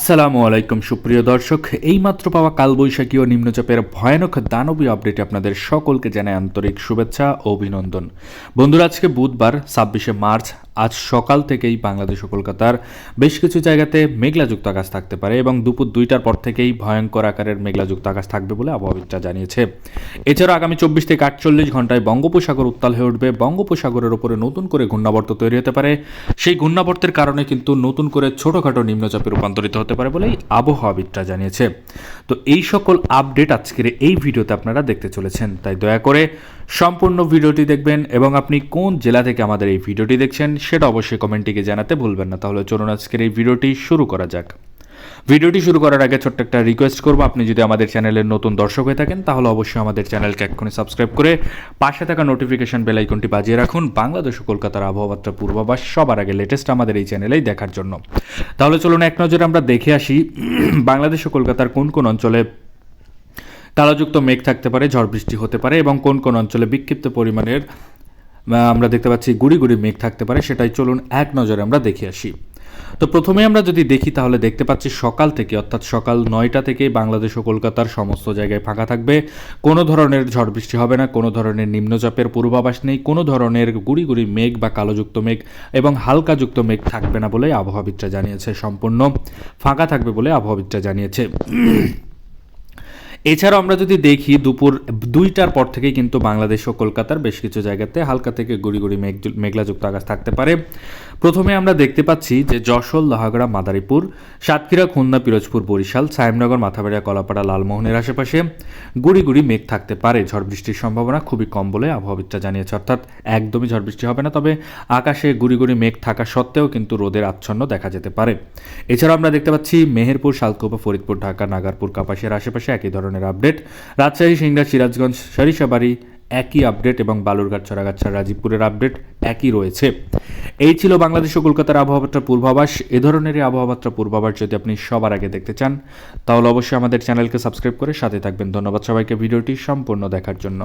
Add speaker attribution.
Speaker 1: আসসালামু আলাইকুম, সুপ্রিয় দর্শক। এই মাত্র পাওয়া কালবৈশাখী ও নিম্নচাপের ভয়ানক দানবীয় আপডেটে আপনাদের সকলকে জানাই আন্তরিক শুভেচ্ছা ও অভিনন্দন। বন্ধুরা, আজকে বুধবার, ছাব্বিশে মার্চ আজ সকাল থেকেই বাংলাদেশ ও কলকাতার বেশ কিছু জায়গাতে মেঘলাযুক্ত আকাশ থাকতে পারে এবং দুপুর দুইটার পর থেকেই ভয়ঙ্কর আকারের মেঘলাযুক্ত আকাশ থাকবে বলে আবহাওয়াবিদরা জানিয়েছে। এছাড়া আগামী চব্বিশ থেকে আটচল্লিশ ঘন্টায় বঙ্গোপসাগর উত্তাল হয়ে উঠবে। বঙ্গোপসাগরের ওপরে নতুন করে ঘূর্ণাবর্ত তৈরি হতে পারে। সেই ঘূর্ণাবর্তের কারণে কিন্তু নতুন করে ছোটোখাটো নিম্নচাপে রূপান্তরিত হতে পারে বলেই আবহাওয়াবিদরা জানিয়েছে। তো এই সকল আপডেট আজকের এই ভিডিওতে আপনারা দেখতে চলেছেন, তাই দয়া করে সম্পূর্ণ ভিডিওটি দেখবেন এবং আপনি কোন জেলা থেকে আমাদের এই ভিডিওটি দেখছেন সেটা অবশ্যই কমেন্টটিকে জানাতে ভুলবেন না। তাহলে চলুন আজকের এই ভিডিওটি শুরু করা যাক। ভিডিওটি শুরু করার আগে ছোট্ট একটা রিকোয়েস্ট করব। আপনি যদি আমাদের চ্যানেলের নতুন দর্শক হয়ে থাকেন, তাহলে অবশ্যই আমাদের চ্যানেলকে এক্ষুনি সাবস্ক্রাইব করে পাশে থাকা নোটিফিকেশন বেল আইকনটি বাজিয়ে রাখুন। বাংলাদেশ ও কলকাতার আবহাওয়াত্রা পূর্বাভাস সবার আগে লেটেস্ট আমাদের এই চ্যানেলেই দেখার জন্য। তাহলে চলুন এক নজরে আমরা দেখে আসি, বাংলাদেশ ও কলকাতার কোন কোন অঞ্চলে কালোযুক্ত মেঘ থাকতে পারে, ঝড় বৃষ্টি হতে পারে এবং কোন কোন অঞ্চলে বিক্ষিপ্ত পরিমাণের আমরা দেখতে পাচ্ছি গুড়ি গুড়ি মেঘ থাকতে পারে, সেটাই চলুন এক নজরে আমরা দেখে আসি। তো প্রথমে আমরা যদি দেখি, তাহলে দেখতে পাচ্ছি সকাল থেকে, অর্থাৎ সকাল নয়টা থেকে বাংলাদেশ ও কলকাতার সমস্ত জায়গায় ফাঁকা থাকবে। কোনো ধরনের ঝড় বৃষ্টি হবে না, কোনো ধরনের নিম্নচাপের পূর্বাভাস নেই, কোনো ধরনের গুড়ি গুড়ি মেঘ বা কালোযুক্ত মেঘ এবং হালকাযুক্ত মেঘ থাকবে না বলে আবহাওয়াবিদরা জানিয়েছে, সম্পূর্ণ ফাঁকা থাকবে বলে আবহাওয়াবিদরা জানিয়েছে। এছাড়াও আমরা যদি দেখি দুপুর দুইটার পর থেকেই কিন্তু বাংলাদেশ ও কলকাতার বেশ কিছু জায়গাতে হালকা থেকে গুড়ি গুড়ি মেঘ মেঘলাযুক্ত আকাশ থাকতে পারে। প্রথমে আমরা দেখতে পাচ্ছি যে যশোর, লোহাগড়া, মাদারীপুর, সাতক্ষীরা, খুলনা, পিরোজপুর, বরিশাল সাহেবনগর মাথাবাড়িয়া, কলাপাড়া, লালমোহনের আশেপাশে গুড়ি গুড়ি মেঘ থাকতে পারে। ঝড় বৃষ্টির সম্ভাবনা খুবই কম বলে আবহাওয়াবিদরা জানিয়েছে। অর্থাৎ একদমই ঝড় বৃষ্টি হবে না, তবে আকাশে গুড়ি গুড়ি মেঘ থাকা সত্ত্বেও কিন্তু রোদের আচ্ছন্ন দেখা যেতে পারে। এছাড়াও আমরা দেখতে পাচ্ছি মেহেরপুর, শালকুপা, ফরিদপুর, ঢাকা, নাগারপুর, কাপাসিয়ার আশেপাশে একই ধরনের আপডেট। রাজশাহী, সিংড়া, সিরাজগঞ্জ সরিষাবাড়ি একই আপডেট এবং বালুরঘাট, ছড়াগাছা, রাজীবপুরের আপডেট একই রয়েছে। এই ছিল বাংলাদেশ ও কলকাতার আবহাওয়াবার্তা পূর্বাভাস। এ ধরনেরই আবহাওয়াবার্তা পূর্বাভাস যদি আপনি সবার আগে দেখতে চান, তাহলে অবশ্যই আমাদের চ্যানেলকে সাবস্ক্রাইব করে সাথে থাকবেন। ধন্যবাদ সবাইকে ভিডিওটি সম্পূর্ণ দেখার জন্য।